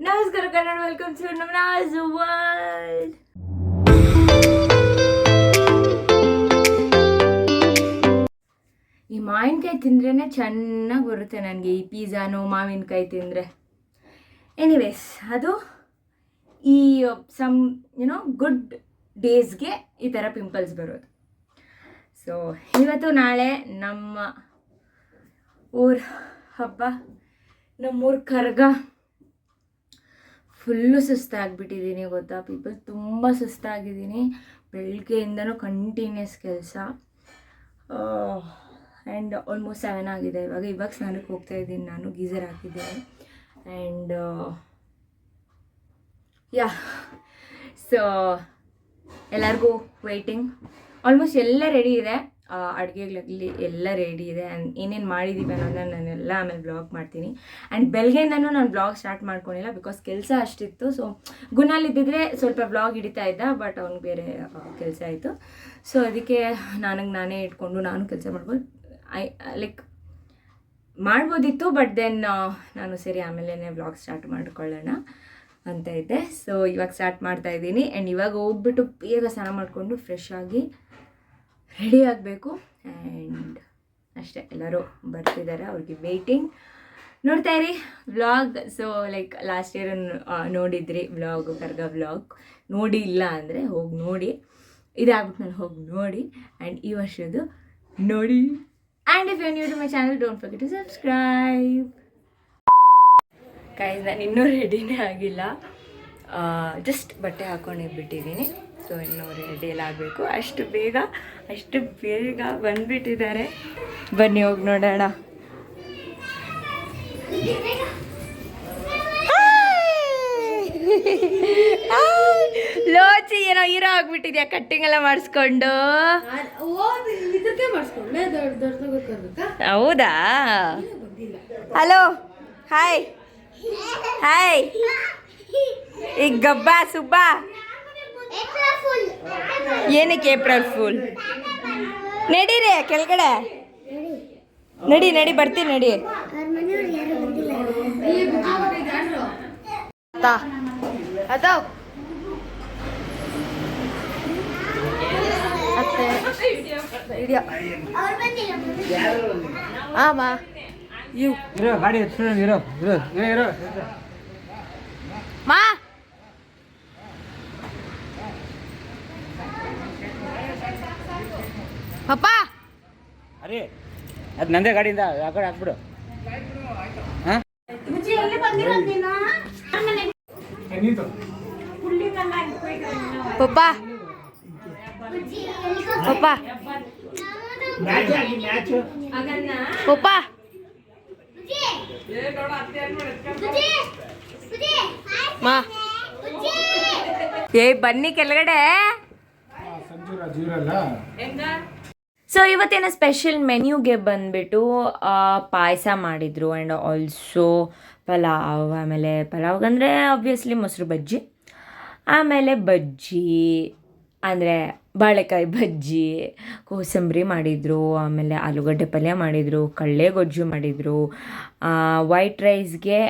ನಮಸ್ಕಾರ Kannada welcome to ನಮನಾಜ್ world ಈ ಮಾವಿನಕಾಯಿ ತಿಂದ್ರೇ ಚೆನ್ನಾಗಿ ಬರುತ್ತೆ ನನಗೆ, ಈ ಪಿಜ್ಜಾನು ಮಾವಿನಕಾಯಿ ತಿಂದರೆ. ಎನಿವೇಸ್ ಅದು ಈ ಸಮ್ ಯುನೋ ಗುಡ್ ಡೇಸ್ಗೆ ಈ ಥರ ಪಿಂಪಲ್ಸ್ ಬರೋದು. ಸೊ ಇವತ್ತು ನಾಳೆ ನಮ್ಮ ಊರ ಹಬ್ಬ, ನಮ್ಮೂರ ಕರ್ಗ ಫುಲ್ಲು ಸುಸ್ತಾಗಿಬಿಟ್ಟಿದ್ದೀನಿ ಗೊತ್ತಾ ಪೀಪಲ್? ತುಂಬ ಸುಸ್ತಾಗಿದ್ದೀನಿ. ಬೆಳಗ್ಗೆಯಿಂದನೂ ಕಂಟಿನ್ಯೂಸ್ ಕೆಲಸ. ಆ್ಯಂಡ್ ಆಲ್ಮೋಸ್ಟ್ ಸೆವೆನ್ ಆಗಿದೆ ಇವಾಗ. ಇವಾಗ ಸ್ನಾನಕ್ಕೆ ಹೋಗ್ತಾ ಇದ್ದೀನಿ ನಾನು ಗೀಸರ್ ಹಾಕಿದ್ದೀನಿ. ಆ್ಯಂಡ್ ಯಾ ಸೊ ಎಲ್ಲರಿಗೂ ವೆಯ್ಟಿಂಗ್ ಆಲ್ಮೋಸ್ಟ್ ಎಲ್ಲ ರೆಡಿ ಇದೆ. ಅಡುಗೆಗಳಾಗಲಿ ಎಲ್ಲ ರೆಡಿ ಇದೆ. ಆ್ಯಂಡ್ ಏನೇನು ಮಾಡಿದ್ದೀವಿ ಅನ್ನೋದನ್ನ ನಾನೆಲ್ಲ ಆಮೇಲೆ ಬ್ಲಾಗ್ ಮಾಡ್ತೀನಿ. ಆ್ಯಂಡ್ ಬೆಳಗ್ಗೆಯಿಂದನೂ ನಾನು ಬ್ಲಾಗ್ ಸ್ಟಾರ್ಟ್ ಮಾಡ್ಕೊಂಡಿಲ್ಲ ಬಿಕಾಸ್ ಕೆಲಸ ಅಷ್ಟಿತ್ತು. ಸೊ ಗುಣಾಲಿದ್ದಿದ್ರೆ ಸ್ವಲ್ಪ ಬ್ಲಾಗ್ ಹಿಡಿತಾ ಇದ್ದ ಬಟ್ ಅವ್ನಿಗೆ ಬೇರೆ ಕೆಲಸ ಆಯಿತು. ಸೊ ಅದಕ್ಕೆ ನನಗೆ ನಾನೇ ಇಟ್ಕೊಂಡು ನಾನು ಕೆಲಸ ಮಾಡ್ಬೋದು. ಐ ಲೈಕ್ ಮಾಡ್ಬೋದಿತ್ತು ಬಟ್ ದೆನ್ ನಾನು ಸರಿ ಆಮೇಲೆ ಬ್ಲಾಗ್ ಸ್ಟಾರ್ಟ್ ಮಾಡ್ಕೊಳ್ಳೋಣ ಅಂತ ಇದ್ದೆ. ಸೊ ಇವಾಗ ಸ್ಟಾರ್ಟ್ ಮಾಡ್ತಾ ಇದ್ದೀನಿ. ಆ್ಯಂಡ್ ಇವಾಗ ಹೋಗ್ಬಿಟ್ಟು ಬೇಗ ಸ್ನಾನ ಮಾಡಿಕೊಂಡು ಫ್ರೆಶ್ ಆಗಿ ರೆಡಿ ಆಗಬೇಕು. ಆ್ಯಂಡ್ ಅಷ್ಟೇ, ಎಲ್ಲರೂ ಬರ್ತಿದ್ದಾರೆ, ಅವ್ರಿಗೆ ವೆಯ್ಟಿಂಗ್ ನೋಡ್ತಾ ಇರಿ vlog so like last year ನೋಡಿದ್ರಿ ವ್ಲಾಗ್ ಕರ್ಗ ವ್ಲಾಗ್ ನೋಡಿ ಇಲ್ಲ ಅಂದರೆ ಹೋಗಿ ನೋಡಿ. ಇದಾಗ್ಬಿಟ್ಟು ನಾನು ಹೋಗಿ ನೋಡಿ. ಆ್ಯಂಡ್ ಈ ವರ್ಷದ್ದು ನೋಡಿ. And if you new to my channel don't forget to subscribe ಕೈ ನಾನು ಇನ್ನೂ ರೆಡಿನೇ ಆಗಿಲ್ಲ. ಜಸ್ಟ್ ಬಟ್ಟೆ ಹಾಕೊಂಡೇ ಬಿಟ್ಟಿದ್ದೀನಿ ಸೊ ಇನ್ನೂ ರೆಡಿ ಆಗಬೇಕು. ಅಷ್ಟು ಬೇಗ ಅಷ್ಟು ಬೇಗ ಬಂದ್ಬಿಟ್ಟಿದ್ದಾರೆ. ಬನ್ನಿ, ಹೋಗಿ ನೋಡೋಣ. ಲೋಚಿ, ಏನೋ ಹೀರೋ ಆಗ್ಬಿಟ್ಟಿದ್ಯಾ? ಕಟ್ಟಿಂಗ್ ಎಲ್ಲ ಮಾಡಿಸ್ಕೊಂಡು. ಹೌದಾ? ಹಲೋ ಹಾಯ್ ಹಾಯ್ ಈಗ ಗಬ್ಬಾ, ಸುಬ್ಬ. ಏನಕ್ಕೆ ಏಪ್ರಿಲ್ ಫುಲ್? ನಡೀರಿ ಕೆಳಗಡೆ. ನಡಿ ನಡಿ ಬರ್ತೀನಿ ನಡಿ. ಆಮ ಇವು ಇರೋ ಗಾಡಿ ಎತ್ಕೊಂಡು ಇರೋ ಇರೋ ಇರೋ. ಇರೋ. ಮಾ. ಪಪ್ಪ! ಅರೆ ಅದು ನಂದೇ ಗಾಡಿಯಿಂದ ಆ ಕಡೆ ಹಾಕ್ಬಿಡು. ಹಾಂ? ಪಪ್ಪ! ಪಪ್ಪ! ಪಪ್ಪ! ಮಾ. ಏ ಬನ್ನಿ ಕೆಳಗಡೆ. ಸೊ ಇವತ್ತೇನು ಸ್ಪೆಷಲ್ ಮೆನ್ಯೂಗೆ ಬಂದ್ಬಿಟ್ಟು ಪಾಯಸ ಮಾಡಿದರು ಆ್ಯಂಡ್ ಆಲ್ಸೋ ಪಲಾವ್, ಆಮೇಲೆ ಪಲಾವ್ ಅಂದರೆ ಆಬ್ವಿಯಸ್ಲಿ ಮೊಸರು ಬಜ್ಜಿ, ಆಮೇಲೆ ಬಜ್ಜಿ, ಅಂದರೆ ಬಾಳೆಕಾಯಿ ಬಜ್ಜಿ, ಕೋಸಂಬರಿ ಮಾಡಿದರು, ಆಮೇಲೆ ಆಲೂಗಡ್ಡೆ ಪಲ್ಯ ಮಾಡಿದರು, ಕಳ್ಳೆ ಗೊಜ್ಜು ಮಾಡಿದರು ವೈಟ್ ರೈಸ್ಗೆ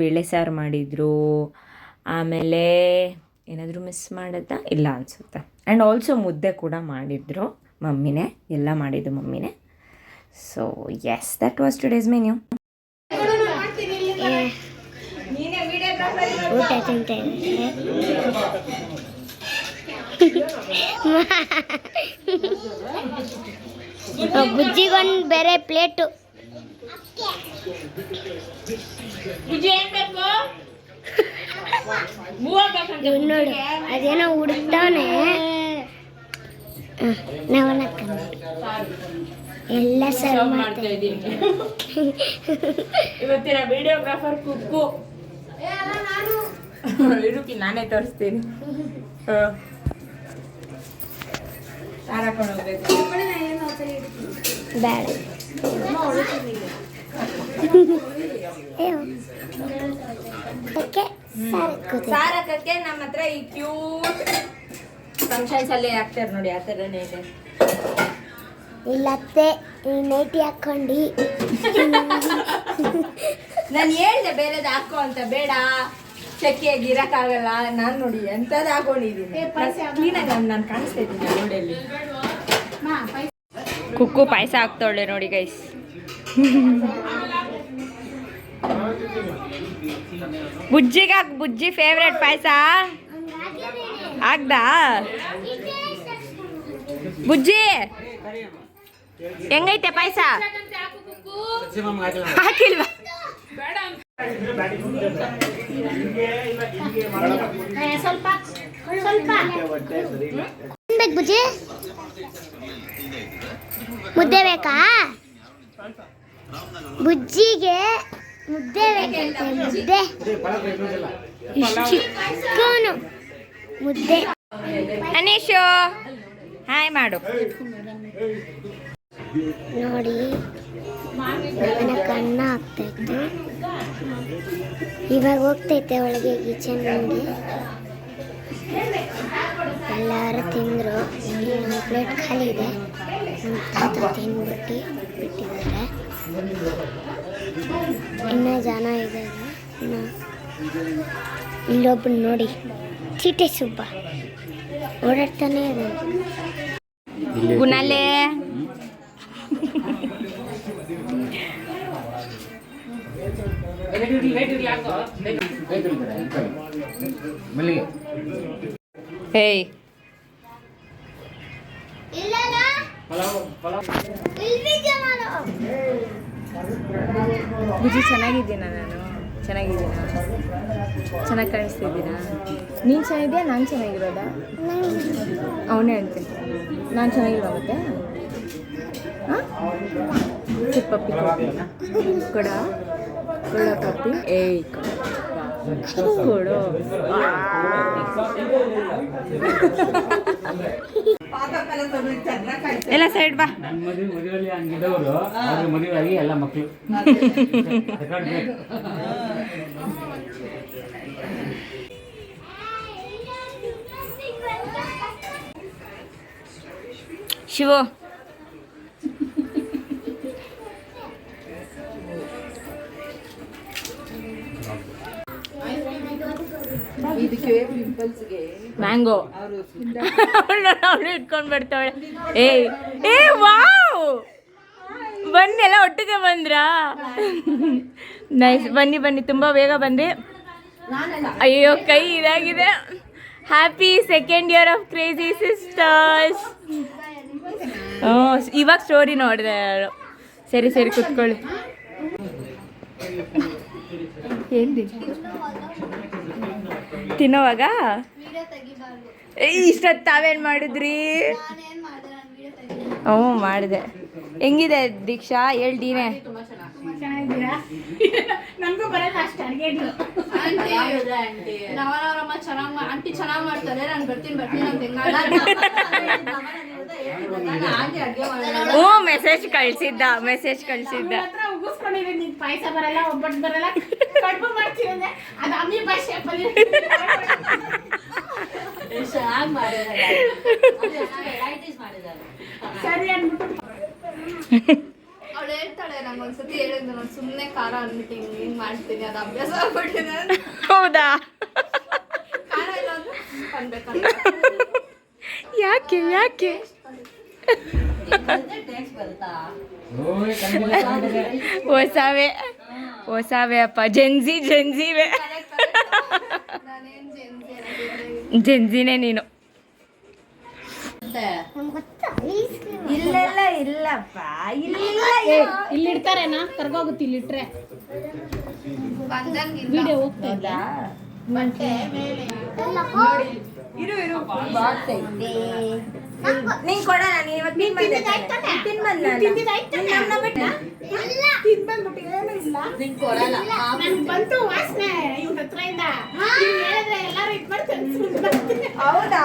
ಬೇಳೆ ಸಾರು ಮಾಡಿದರು, ಆಮೇಲೆ ಏನಾದರೂ ಮಿಸ್ ಮಾಡುತ್ತಾ ಇಲ್ಲ ಅನಿಸುತ್ತೆ. ಆ್ಯಂಡ್ ಆಲ್ಸೋ ಮುದ್ದೆ ಕೂಡ ಮಾಡಿದರು. ಮಮ್ಮಿನೇ ಎಲ್ಲ ಮಾಡಿದ್ದು ಮಮ್ಮಿನೇ. So yes that was today's menu ಊಟ ಬುಜ್ಜಿಗೊಂದು ಬೇರೆ ಪ್ಲೇಟು. ನೋಡಿ ಅದೇನೋ ಹುಡುಕ್ತಾವನೆ ನಾವನ್ನ ಎಲ್ಲ ಸರ್ವ್ ಮಾಡ್ತಾ ಇದ್ದೀನಿ. ಇವತ್ತಿನ ವಿಡಿಯೋಗ್ರಾಫರ್ ಕುಕ್ಕು. ಇರುಕಿ ನಾನೇ ತೋರಿಸ್ತೀನಿ. ಹಾಕೊಂಡು ಹೋಗ್ಬೇಕು ಬೇಡ ಏ, ಅದಕ್ಕೆ ಸಾರ್ ಕೂತಿದ್ದೆ. ಸಾರ್ ಹಾಕಕ್ಕೆ ನಮ್ಮ ಹತ್ರ ಈ ಕ್ಯೂಟ್ ಫಂಕ್ಷನ್ಸ್ ಅಲ್ಲಿ ಹಾಕ್ತಾರೆ ನೋಡಿ ಆ ಥರನೇ ಇದೆ. ಇಲ್ಲತ್ತೆ ಈ ನೈಟಿ ಹಾಕೊಂಡಿ ನಾನು ಹೇಳ್ದೆ ಬೇರೆದು ಹಾಕೋ ಅಂತ ಬೇಡ. ಚಕ್ಕಿಯಾಗಿ ಇರಕ್ಕಾಗಲ್ಲ ನಾನು ನೋಡಿ ಎಂಥದ್ದು ಹಾಕೊಂಡಿದ್ದೀನಿ. ಕ್ಲೀನಾಗಿ ನಾನು ಕಾಣಿಸ್ತಾ ಇದ್ದೀನಿ ರೋಡಲ್ಲಿ. ಕುಕ್ಕು ಪಾಯಸ ಹಾಕ್ತಾಳೆ ನೋಡಿ ಗೈಸ್ ಬುಜ್ಜಿಗೆ ಹಾಕ್ ಬುಜ್ಜಿ ಫೇವ್ರೆಟ್ ಪಾಯಸ. ಆಗ್ದಾ? ಬುಜ್ಜಿ, ಹೆಂಗೈತೆ ಪಾಯಸ? ಹಾಕಿಲ್ವಾ? ಸ್ವಲ್ಪ ಬೇಕು ಬುಜ್ಜಿ? ಮುದ್ದೆ ಬೇಕಾ? ಬುಜ್ಜಿಗೆ ಮುದ್ದೆ ಬೇಕಂತೆ ಮುದ್ದೆ. ಇಷ್ಟು ಚಿಕ್ಕವನು. ಮುದ್ದೆ. ಅನೀಶು ಹಾಯ್ ಮಾಡು. ನೋಡಿ ನನ್ನ ಕಣ್ಣ ಇತ್ತು. ಇವಾಗ ಹೋಗ್ತೈತೆ ಒಳಗೆ ಕಿಚನ್ ಎಲ್ಲರೂ ತಿಂದರು. ಒಂದು ಪ್ಲೇಟ್ ಖಾಲಿ ಇದೆ. ನಮ್ಮ ತಾತ ತಿಂದ್ಬಿಟ್ಟು ಬಿಟ್ಟಿದ್ದಾರೆ. ಇನ್ನೂ ಜನ ಇದ್ದಾರೆ. ಇನ್ನು ಇಲ್ಲೊಬ್ಬನು ನೋಡಿ. ಚೀಟೆ ಸುಬ್ಬ. ಓಡಾಡ್ತಾನೆ ಗುಣಲೆ. ಮಲ್ಲಿಗೆ ಹೇಯ್ ಬುಜಿ ಚೆನ್ನಾಗಿದ್ದೀನ ನಾನು? ಚೆನ್ನಾಗಿದ್ದೀನ ಚೆನ್ನಾಗಿ ಕಾಣಿಸ್ತಿದ್ದೀರಾ? ನೀನು ಚೆನ್ನಾಗಿದ್ಯಾ ನಾನು ಚೆನ್ನಾಗಿರೋದಾ? ಅವನೇ ಅಂತೀನಿ. ನಾನು ಚೆನ್ನಾಗಿರೋ ಮತ್ತೆ? ಹಾಂ? ಪಪ್ಪಿ ಕೊಡ? ಕೊಡ ಪಪ್ಪಿ? ಏಯ್ ಕೊಡು. ಎಲ್ಲ ಸೈಡ್ ಬಾ. ನನ್ನ ಮದುವೆ ಮದುವೆಯಲ್ಲಿ ಹಂಗಿದ್ದವರು ಅವ್ರ ಮದುವೆ ಆಗಿ ಎಲ್ಲ ಮಕ್ಕಳು. ಶಿವು. ಮ್ಯಾಂಗೋ ಅವಳು ಇಟ್ಕೊಂಡು ಬರ್ತಾವಳೆ ಏಯ್ ಏ ವಾವ್! ಬನ್ನೆಲ್ಲ ಒಟ್ಟಿಗೆ ಬಂದ್ರಾ? ನೈಸ್ ಬನ್ನಿ ಬನ್ನಿ ತುಂಬ ಬೇಗ ಬಂದ್ರಿ. ಅಯ್ಯೋ ಕೈ ಇದಾಗಿದೆ. Happy second year of crazy sisters ಹ್ಞೂ ಇವಾಗ ಸ್ಟೋರಿ ನೋಡಿದೆ ಯಾರು? ಸರಿ ಸರಿ ಕುತ್ಕೊಳ್ಳಿ. ಏನು ತಿನ್ನೋವಾಗ? ಏಯ್, ಇಷ್ಟೊತ್ತು ತಾವೇನು ಮಾಡಿದ್ರಿ? ಹ್ಞೂ ಮಾಡಿದೆ. ಹೆಂಗಿದೆ ದೀಕ್ಷಾ? ಹೇಳ್ ನನಗೂ ನನ್ಗೂ ಬರಲ್ಲ ಅಷ್ಟು ಅಡುಗೆಗಳು ನವನವರಮ್ಮ ಚೆನ್ನಾಗಿ ಆಂಟಿ ಚೆನ್ನಾಗಿ ಮಾಡ್ತಾರೆ ನಾನು ಬರ್ತೀನಿ ಬರ್ತೀನಿ ಹ್ಞೂ ಮೆಸೇಜ್ ಕಳ್ಸಿದ್ದ ಮೆಸೇಜ್ ಕಳ್ಸಿದ್ದ. ನಿನ್ ಪಾಯಸ ಬರಲ್ಲ ಒಬ್ಬಟ್ಟು ಬರಲ್ಲ ಕಡುಬು ಮಾಡ್ತೀನಿ ಅಂದ್ರೆ ಅದು ಅಮ್ಮಿ ಭಾಷೆ ಸರಿ ಅನ್ಬಿಟ್ಟು ಅವಳು ಹೇಳ್ತಾಳೆ ನಂಗೆ ಒಂದ್ಸತಿ ಹೇಳಿದ್ದು ನಾನು ಸುಮ್ಮನೆ ಖಾರ ಅಂದ್ಬಿಟ್ಟು ಹಿಂಗೆ ಹಿಂಗೆ ಮಾಡ್ತೀನಿ ಅದು ಅಭ್ಯಾಸ ಆಗ್ಬಿಟ್ಟಿದೆ ಹೌದಾ? ಖಾರ ಇಲ್ಲ ಅಂದ್ರೆ ಅನ್ಬೇಕಂತ ಯಾಕೆ ಯಾಕೆ? ಹೊಸವೇ ಹೊಸವೇ ಅಪ್ಪ ಜೆನ್ಜಿ ಜೆನ್ಜಿವೆ ಜೆನ್ಜಿನೇ ನೀನು. ಇಲ್ಲೆಲ್ಲ ಇಲ್ಲಪ್ಪ. ಇಲ್ಲ ಇಡ್ತಾರೇನಾ ಕರ್ಗೋಗುತ್ತೆ ಇಲ್ಲಿಟ್ರೆ. ವಿಡಿಯೋ ಹೋಗ್ತಾ ಇದೆ ಇರು ಇರು. ಬಾಕ್ಸ್ ಐತೆ. ನೀನ್ ಇವತ್ತು ತಿನ್ ಬಂದೆ ತಾನೆ? ತಿನ್ ಬಂದ್ನಲ್ಲ? ನೀನ್ ನಮ್ನ ಬಿಟ್ಟ? ನನ್ಗೆ ಬಂತು ವಾಸನೆ ಇವ್ನ ಹತ್ರದಿಂದ ನೀವ್ ಹೇಳಿದ್ರೆ ಎಲ್ಲಾರು ಇದ್ ಮಾಡ್ತಾರೆ. ಸುಮ್ನೆ ಬರ್ತೀನಿ. ಹೌದಾ?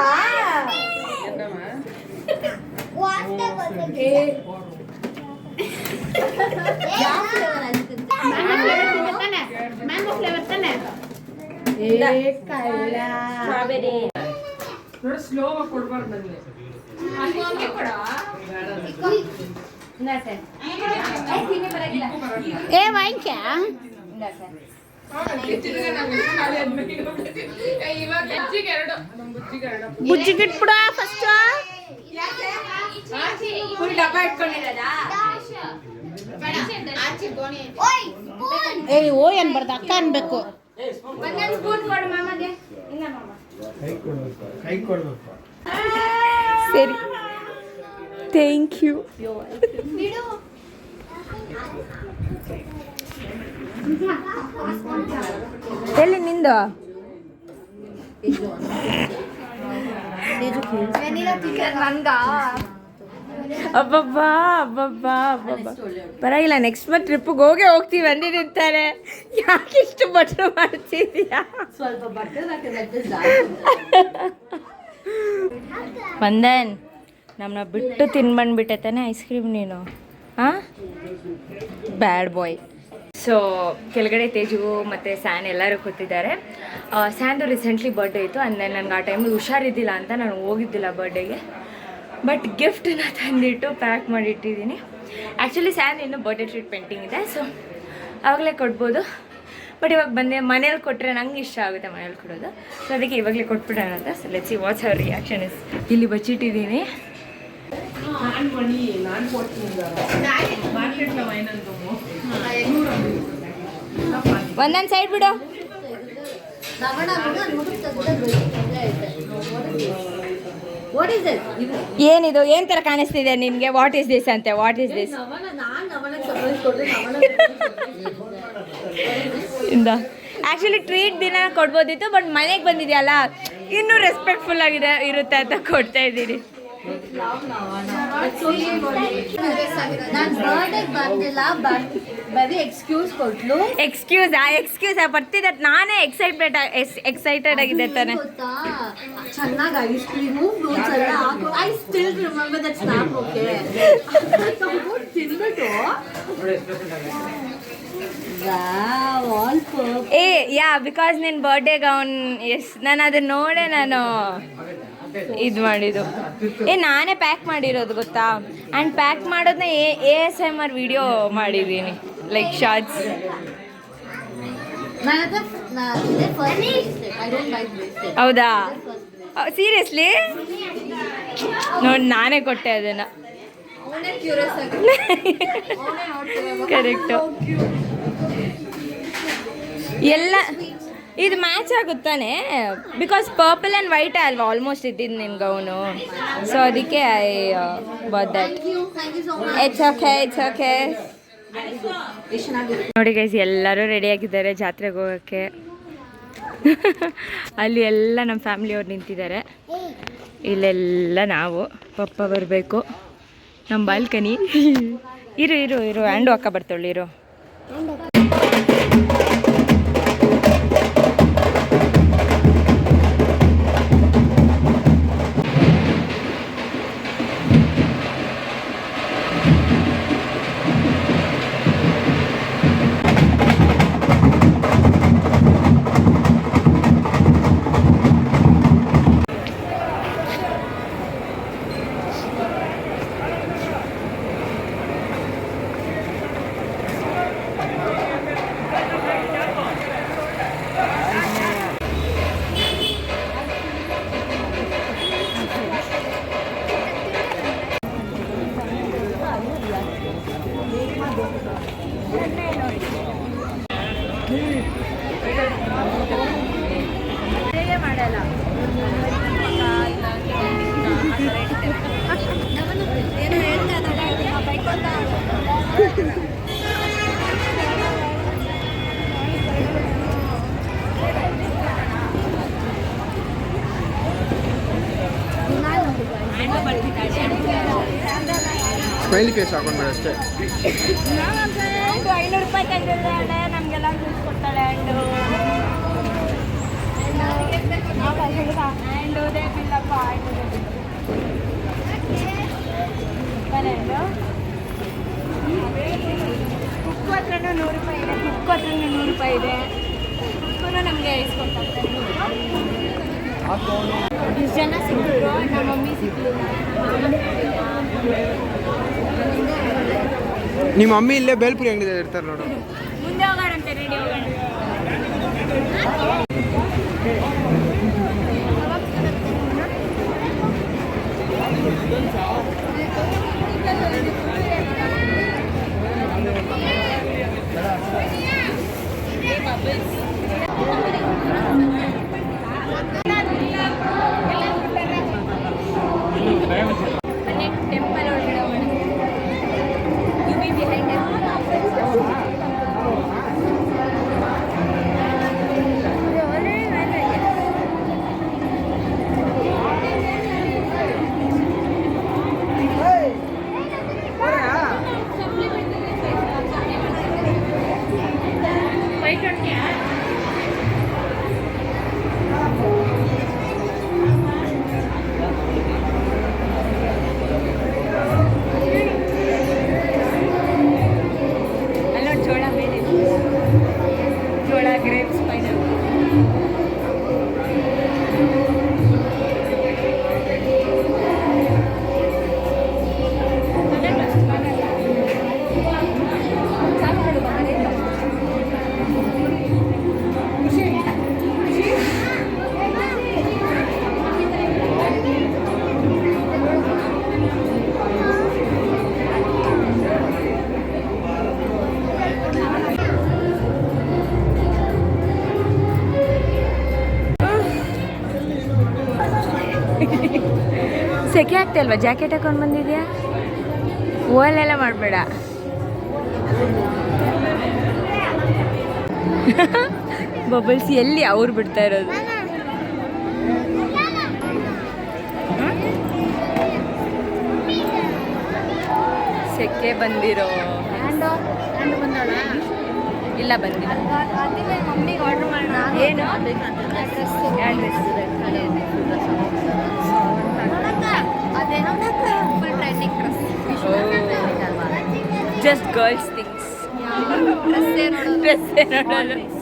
ಮ್ಯಾಂಗೋ ಫ್ಲೇವರ್ ತಾನೆ ಸ್ಟ್ರಾಬೆರಿ ಏ ವಾಂಕ್ಯಾ ಬುಜ್ಜಿಗೆ ಇಟ್ಬಿಡ ಫಸ್ಟ್ ಫುಲ್ ಡಬ್ಬ ಇಟ್ಕೊಂಡಿರೋದಾ? ಏಯ್ ಓ ಅನ್ಬಾರ್ದು ಅಕ್ಕ ಅನ್ಬೇಕು. ಒಂದೊಂದು ಸ್ಪೂನ್ ಕೊಡು ಮಾಮಗೆ. ಇಲ್ಲ ಮಾಮ. ಸರಿ. ಥ್ಯಾಂಕ್ ಯು ಎಲ್ಲಿ ನಿಂದು? ನನ್ಗ ಅಬ್ಬಬ್ಬಾ ಅಬ್ಬಬ್ಬಾ ಅಬ್ಬಬ್ಬಾ. ಪರವಾಗಿಲ್ಲ ನೆಕ್ಸ್ಟ್ ಮಂತ್ ಟ್ರಿಪ್ಪಿಗೆ ಹೋಗಿ ಹೋಗ್ತೀವಿ ಅಂದಿರ್ತಾರೆ ಯಾಕೆ ಇಷ್ಟು ಬಟ್ಟೆ ಮಾಡ್ತಿದ್ಯಾ ವಂದನ್ ನಮ್ಮನ್ನ ಬಿಟ್ಟು ತಿನ್ಬಂದ್ಬಿಟ್ಟೆ ತಾನೇ ಐಸ್ ಕ್ರೀಮ್ ನೀನು? ಹಾಂ ಬ್ಯಾಡ್ ಬಾಯ್. ಸೊ ಕೆಳಗಡೆ ತೇಜು ಮತ್ತು ಸ್ಯಾನ್ ಎಲ್ಲರೂ ಕೂತಿದ್ದಾರೆ. ಆ, ಸ್ಯಾನ್ದು ರೀಸೆಂಟ್ಲಿ ಬರ್ಡೇ ಇತ್ತು ಅಂದರೆ ನನಗೆ ಆ ಟೈಮಲ್ಲಿ ಹುಷಾರಿದ್ದಿಲ್ಲ ಅಂತ ನಾನು ಹೋಗಿದ್ದಿಲ್ಲ ಬರ್ಡೇಗೆ ಬಟ್ ಗಿಫ್ಟನ್ನ ತಂದಿಟ್ಟು ಪ್ಯಾಕ್ ಮಾಡಿಟ್ಟಿದ್ದೀನಿ. ಆ್ಯಕ್ಚುಲಿ ಸ್ಯಾನ್ ಇನ್ನೂ ಬರ್ಡೇ ಟ್ರೀಟ್ ಪೇಂಟಿಂಗ್ ಇದೆ ಸೊ ಆವಾಗಲೇ ಕೊಡ್ಬೋದು. ಬಟ್ ಇವಾಗ ಬಂದೆ ಮನೇಲಿ ಕೊಟ್ಟರೆ ನಂಗೆ ಇಷ್ಟ ಆಗುತ್ತೆ ಮನೇಲಿ ಕೊಡೋದು. ಸೊ ಅದಕ್ಕೆ ಇವಾಗಲೇ ಕೊಟ್ಬಿಡೋಣ ಅಂತ. ಸೊ ಲೆಟ್ಸ್ ಸಿ ವಾಚ್ ಅವ್ರ ರಿಯಾಕ್ಷನ್ ಇಸ್ ಇಲ್ಲಿ ಬಚ್ಚಿಟ್ಟಿದ್ದೀನಿ. ಒಂದೊಂದು ಸೈಡ್ ಬಿಡು. ಏನಿದು? ಏನ್ ತರ ಕಾಣಿಸ್ತಿದೆ ನಿನ್ಗೆ ವಾಟ್ ಇಸ್ ದಿಸ್ ಅಂತೆ? ವಾಟ್ ಇಸ್ ದಿಸ್ ಇಂದ. ಆಕ್ಚುಲಿ ಟ್ರೀಟ್ ದಿನ ಕೊಡ್ಬೋದಿತ್ತು ಬಟ್ ಮನೆಗೆ ಬಂದಿದೆಯಲ್ಲ ಇನ್ನೂ ರೆಸ್ಪೆಕ್ಟ್ಫುಲ್ ಆಗಿದೆ ಇರುತ್ತೆ ಅಂತ ಕೊಡ್ತಾ ಇದ್ದೀರಿ ನಾನು ಬರ್ಡೇಗೆ ಬಂದಿಲ್ಲ ಬಟ್ ಬರೀ ಎಕ್ಸ್ಕ್ಯೂಸ್ ಕೊಟ್ಲು. ಎಕ್ಸ್ಕ್ಯೂಸ್ ಆ ಎಕ್ಸ್ಕ್ಯೂಸ್ ಬರ್ತಿದ್ದೆ ನಾನೇ ಎಕ್ಸೈಟ್ಮೆಂಟ್ ಎಕ್ಸೈಟೆಡ್ ಆಗಿದೆ ತಾನೆ. ಗೊತ್ತಾ? ಚೆನ್ನಾಗಿ ಐಸ್ ಕ್ರೀಮು ಫ್ರೂಟ್ಸ್ ಎಲ್ಲ ಹಾಕು. I still remember that snap okay ತಿನ್ಬಿಟ್ಟು. ಆಲ್ ಏ ಯಾ ಬಿಕಾಸ್ ನಿನ್ನ ಬರ್ಡೇಗೆ ಗೌನ್ ಎಸ್ ನಾನು ಅದನ್ನ ನೋಡೇ ನಾನು ಇದು ಮಾಡಿದ್ದು. ಏ ನಾನೇ ಪ್ಯಾಕ್ ಮಾಡಿರೋದು ಗೊತ್ತಾ? ಆ್ಯಂಡ್ ಪ್ಯಾಕ್ ಮಾಡೋದನ್ನ a A S M R video ಮಾಡಿದ್ದೀನಿ. Like shards. ಹೌದಾ? ಸೀರಿಯಸ್ಲಿ ನೋಡಿ ನಾನೇ ಕೊಟ್ಟೆ ಅದನ್ನು. ಕರೆಕ್ಟು ಎಲ್ಲ ಇದು ಮ್ಯಾಚ್ ಆಗುತ್ತಾನೆ? ಬಿಕಾಸ್ ಪರ್ಪಲ್ ಆ್ಯಂಡ್ ವೈಟ್ ಅಲ್ವಾ ಆಲ್ಮೋಸ್ಟ್ ಇದ್ದಿದ್ದು ನಿನ್ಗೆ ಅವನು ಸೊ ಅದಕ್ಕೆ I but that it's okay it's okay ನೋಡಿ ಗೈಸ್ ಎಲ್ಲರೂ ರೆಡಿ ಆಗಿದ್ದಾರೆ ಜಾತ್ರೆಗೆ ಹೋಗೋಕ್ಕೆ. ಅಲ್ಲಿ ಎಲ್ಲ ನಮ್ಮ ಫ್ಯಾಮಿಲಿಯವ್ರು ನಿಂತಿದ್ದಾರೆ. ಇಲ್ಲೆಲ್ಲ ನಾವು, ಪಪ್ಪ ಬರಬೇಕು. ನಮ್ಮ ಬಾಲ್ಕನಿ. ಇರು ಇರು ಇರು ಆ್ಯಂಡು ಅಕ್ಕ ಬರ್ತಾಳೆ, ಇರು. ಸ್ಮೈಲಿ ಫೇಸ್ ಹಾಕೊಂಡ್ಬಿಡ ಅಷ್ಟೇ. ಐನೂರು ರೂಪಾಯಿ ನಮಗೆಲ್ಲ ಕೊಡ್ತಾಳೆ ಆ್ಯಂಡು ರೂಪಾಯಿ ಇದೆ ಕುಕ್ಕು ಹತ್ರನೂ ನೂರು ರೂಪಾಯಿ ಇದೆ ನಮಗೆ ಇಷ್ಟು ಜನ ಸಿಕ್ಕಿದ್ರು ನಮ್ಮ ಮಮ್ಮಿ ಸಿಕ್ಕಲಿಲ್ಲ ನಿಮ್ಮ ಮಮ್ಮಿ ಇಲ್ಲೇ ಬೇಲ್ಪುರಿ ಅಂಗಡಿ ಇರ್ತಾರೆ ನೋಡು ರೆಡಿ ಆಗ್ತಾ ಸೆಕೆ ಆಗ್ತಲ್ವಾ ಜಾಕೆಟ್ ಹಾಕೊಂಡು ಬಂದಿದ್ಯಾ? ಓಲೆಲ್ಲ ಮಾಡಬೇಡ. ಬಬಲ್ಸ್ ಎಲ್ಲಿ ಅವ್ರು ಬಿಡ್ತಾ ಇರೋದು? ಸೆಕೆ ಬಂದಿರೋ. ಇಲ್ಲ ಬಂದಿಲ್ಲ. ಮಮ್ಮಿಗೆ Oh. Just girls things. Dress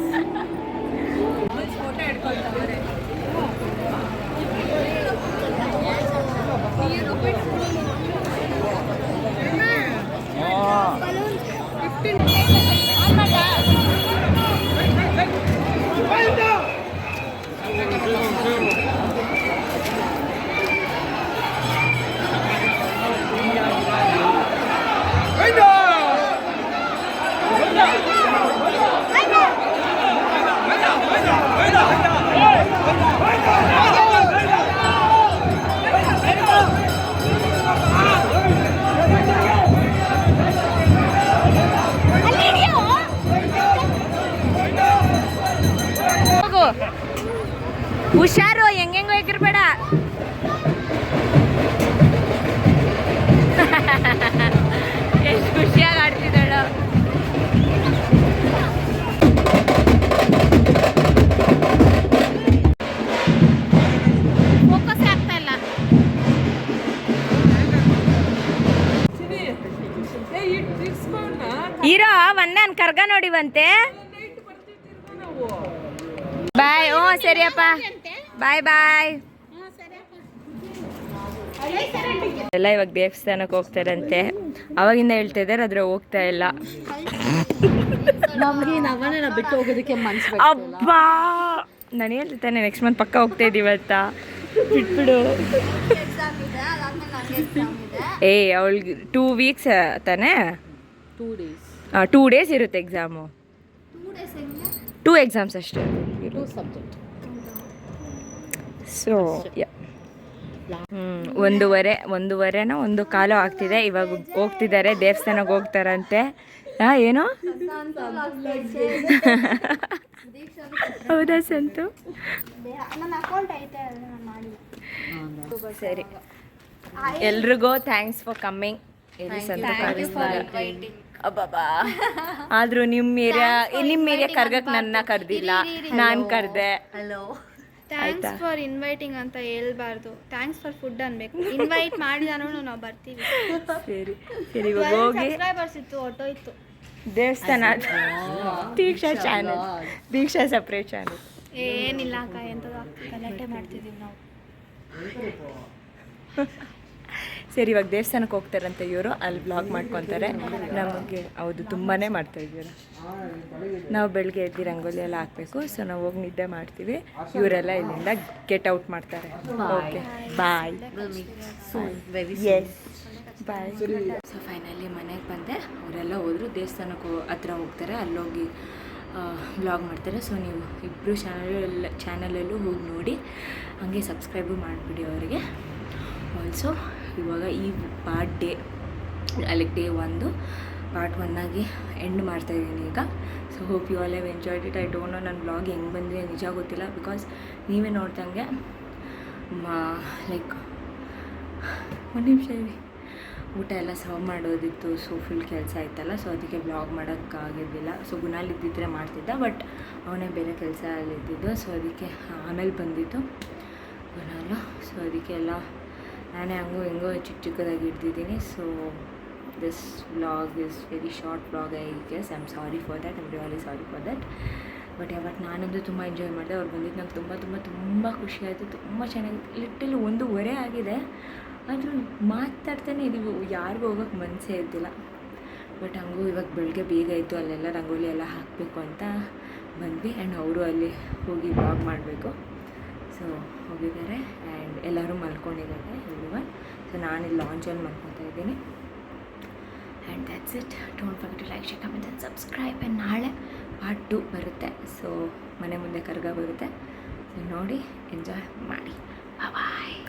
ಒಂದನ್ ಕರ್ಗ ನೋಡಿವಂತೆ. ಬಾಯ್ ಓ ಸರಿಯಪ್ಪ. ಬಾಯ್ ಬಾಯ್. ಎಲ್ಲ ಇವಾಗ ದೇವಸ್ಥಾನಕ್ಕೆ ಹೋಗ್ತಾರಂತೆ. ಅವಾಗಿಂದ ಹೇಳ್ತಾ ಇದ್ದಾರೆ ಆದ್ರೆ ಹೋಗ್ತಾ ಇಲ್ಲ. ಬಿಟ್ಟು ಹೋಗೋದಕ್ಕೆ ಅಬ್ಬಾ! ನಾನು ಹೇಳ್ತಾನೆ ನೆಕ್ಸ್ಟ್ ಮಂತ್ ಪಕ್ಕ ಹೋಗ್ತಾ ಇದೀವಿ ಅಂತ. ಬಿಟ್ಬಿಡು. ಏಯ್ ಅವಳಿಗೆ ಟೂ ವೀಕ್ಸ್ ತಾನೇ? ಟೂ ಡೇಸ್ ಟೂ ಡೇಸ್ ಇರುತ್ತೆ ಎಕ್ಸಾಮು ಟೂ ಡೇಸ್ ಹೆಂಗೆ? ಟೂ ಎಕ್ಸಾಮ್ಸ್ ಅಷ್ಟೇ. ಟೂ ಸಬ್ಜೆಕ್ಟ್ ಸೊ ಹ್ಞೂ ಒಂದೂವರೆ ಒಂದೂವರೆನೋ ಒಂದು ಕಾಲು ಆಗ್ತಿದೆ. ಇವಾಗ ಹೋಗ್ತಿದ್ದಾರೆ ದೇವಸ್ಥಾನಕ್ಕೆ ಹೋಗ್ತಾರಂತೆ. ಹಾಂ ಏನು? ಹೌದಾ ಸಂತು? ಸರಿ. ಎಲ್ರಿಗೂ ಥ್ಯಾಂಕ್ಸ್ ಫಾರ್ ಕಮ್ಮಿಂಗ್ ಎಲ್ಲಿ ಸಂತು. ಅಬ್ಬಬ್ಬಾ. ಆದ್ರೂ ನಿಮ್ಮ ಏರಿಯಾ ನಿಮ್ಮ ಏರಿಯಾ ಕರ್ಗಕ್ ನನ್ನ ಕರ್ದಿಲ್ಲ. ನಾನು ಕರ್ದೆ. ಥ್ಯಾಂಕ್ಸ್ ಫಾರ್ ಇನ್ವೈಟಿಂಗ್ ಅಂತ ಹೇಳ್ಬಾರ್ದು. ಥ್ಯಾಂಕ್ಸ್ ಫಾರ್ ಫುಡ್ ಅನ್ಬೇಕು. ಇನ್ವೈಟ್ ಮಾಡಿದಾನು ನಾವು ಬರ್ತೀವಿ. ಸರಿ ಸರಿ ಇವಾಗ ಹೋಗಿ. ಸಬ್ಸ್ಕ್ರೈಬರ್ಸ್ ಇತ್ತು ಆಟೋ ಇತ್ತು ದೇವಸ್ಥಾನ Deeksha channel Deeksha separate channel ಏನಿಲ್ಲ ಅಕ್ಕ ಎಂಥದ್ದು ಗಲಾಟೆ ಮಾಡ್ತಿದ್ದೀವಿ ನಾವು. ಸರಿ, ಇವಾಗ ದೇವಸ್ಥಾನಕ್ಕೆ ಹೋಗ್ತಾರಂತೆ ಇವರು, ಅಲ್ಲಿ ಬ್ಲಾಗ್ ಮಾಡ್ಕೊತಾರೆ. ನಮಗೆ ಹೌದು ತುಂಬಾ ಮಾಡ್ತಾ ಇದ್ದೀರಾ ನಾವು ಬೆಳಗ್ಗೆ ಎದ್ದು ರಂಗೋಲಿ ಎಲ್ಲ ಹಾಕಬೇಕು ಸೊ ನಾವು ಹೋಗಿ ನಿದ್ದೆ ಮಾಡ್ತೀವಿ. ಇವರೆಲ್ಲ ಇಲ್ಲಿಂದ ಗೆಟ್ ಔಟ್ ಮಾಡ್ತಾರೆ. Okay bye bye so finally ಮನೆಗೆ ಬಂದೆ. ಅವರೆಲ್ಲ ಹೋದರು, ದೇವಸ್ಥಾನಕ್ಕೆ ಹತ್ರ ಹೋಗ್ತಾರೆ, ಅಲ್ಲೋಗಿ ಬ್ಲಾಗ್ ಮಾಡ್ತಾರೆ. ಸೊ ನೀವು ಇಬ್ಬರು ಚಾನಲ್ ಚಾನಲಲ್ಲೂ ಹೋಗಿ ನೋಡಿ. ಹಾಗೆ ಸಬ್ಸ್ಕ್ರೈಬು ಮಾಡಿಬಿಡಿ ಅವರಿಗೆ. ಆಲ್ಸೋ ಇವಾಗ ಈ ಪಾರ್ಟ್ ಡೇ ಲೈಕ್ ಡೇ ಒಂದು ಪಾರ್ಟ್ ಒನ್ನಾಗಿ ಎಂಡ್ ಮಾಡ್ತಾ ಇದ್ದೀನಿ ಈಗ. So hope you all have enjoyed it I don't know ನನ್ನ ಬ್ಲಾಗ್ ಹೆಂಗೆ ಬಂದಿದೆ ನಿಜ ಗೊತ್ತಿಲ್ಲ ಬಿಕಾಸ್ ನೀವೇ ನೋಡ್ದಂಗೆ ಲೈಕ್ ಒಂದು ನಿಮಿಷ ಇರಿ. ಊಟ ಎಲ್ಲ ಸರ್ವ್ ಮಾಡೋದಿತ್ತು ಸೊ ಫುಲ್ ಕೆಲಸ ಆಯ್ತಲ್ಲ ಸೊ ಅದಕ್ಕೆ ಬ್ಲಾಗ್ ಮಾಡೋಕ್ಕಾಗಿದ್ದಿಲ್ಲ ಸೊ ಗುಣಾಲ್ ಇದ್ದಿದ್ರೆ ಮಾಡ್ತಿದ್ದ ಬಟ್ ಅವನೇ ಬೇರೆ ಕೆಲಸ ಇದ್ದಿದ್ದು ಸೊ ಅದಕ್ಕೆ ಆಮೇಲೆ ಬಂದಿತ್ತು ಗುಣಾಲು ಸೊ ಅದಕ್ಕೆ ಎಲ್ಲ ನಾನೇ ಹಂಗೂ ಹೆಂಗೋ ಚಿಕ್ಕ ಚಿಕ್ಕದಾಗಿ ಇಡ್ತಿದ್ದೀನಿ so this vlog is very short vlog I guess I am sorry for that I'm really sorry for that but ಯಾವತ್ತು ನಾನಂತೂ ತುಂಬ ಎಂಜಾಯ್ ಮಾಡಿದೆ. ಅವ್ರು ಬಂದಿದ್ದು ನಂಗೆ ತುಂಬ ತುಂಬ ತುಂಬ ಖುಷಿ ಆಯಿತು. ತುಂಬ ಚೆನ್ನಾಗಿ ಲಿಟಲ್ ಒಂದೂವರೆ ಆಗಿದೆ. ಆದರೂ ಮಾತಾಡ್ತಾನೆ ಇದೀವಿ. ಯಾರಿಗೂ ಹೋಗೋಕ್ಕೆ ಮನಸ್ಸೇ ಇದ್ದಿಲ್ಲ. ಬಟ್ ಹಂಗೂ ಇವಾಗ ಬೆಳಗ್ಗೆ ಬೇಗ ಇತ್ತು ಅಲ್ಲೆಲ್ಲ ರಂಗೋಲಿ ಎಲ್ಲ ಹಾಕಬೇಕು ಅಂತ ಬಂದ್ವಿ. ಆ್ಯಂಡ್ ಅವರು ಅಲ್ಲಿ ಹೋಗಿ ಬ್ಲಾಗ್ ಮಾಡಬೇಕು. ಸೊ ಹೋಗಿದ್ದಾರೆ ಆ್ಯಂಡ್ ಎಲ್ಲರೂ ಮಲ್ಕೊಂಡಿದ್ದಾರೆ ಎಲ್ರಿವನ್ ಸೊ ನಾನು ಇಲ್ಲಿ ಲಾಂಚಲ್ಲಿ ಮಲ್ಕೊತಾ ಇದ್ದೀನಿ. And that's it don't forget to like share comment and subscribe and ನಾಳೆ ಪಾರ್ಟ್ ಟು ಬರುತ್ತೆ. ಸೊ ಮನೆ ಮುಂದೆ ಕರ್ಗ ಬರುತ್ತೆ. ಸೊ ನೋಡಿ ಎಂಜಾಯ್ ಮಾಡಿ. ಬಾಯ್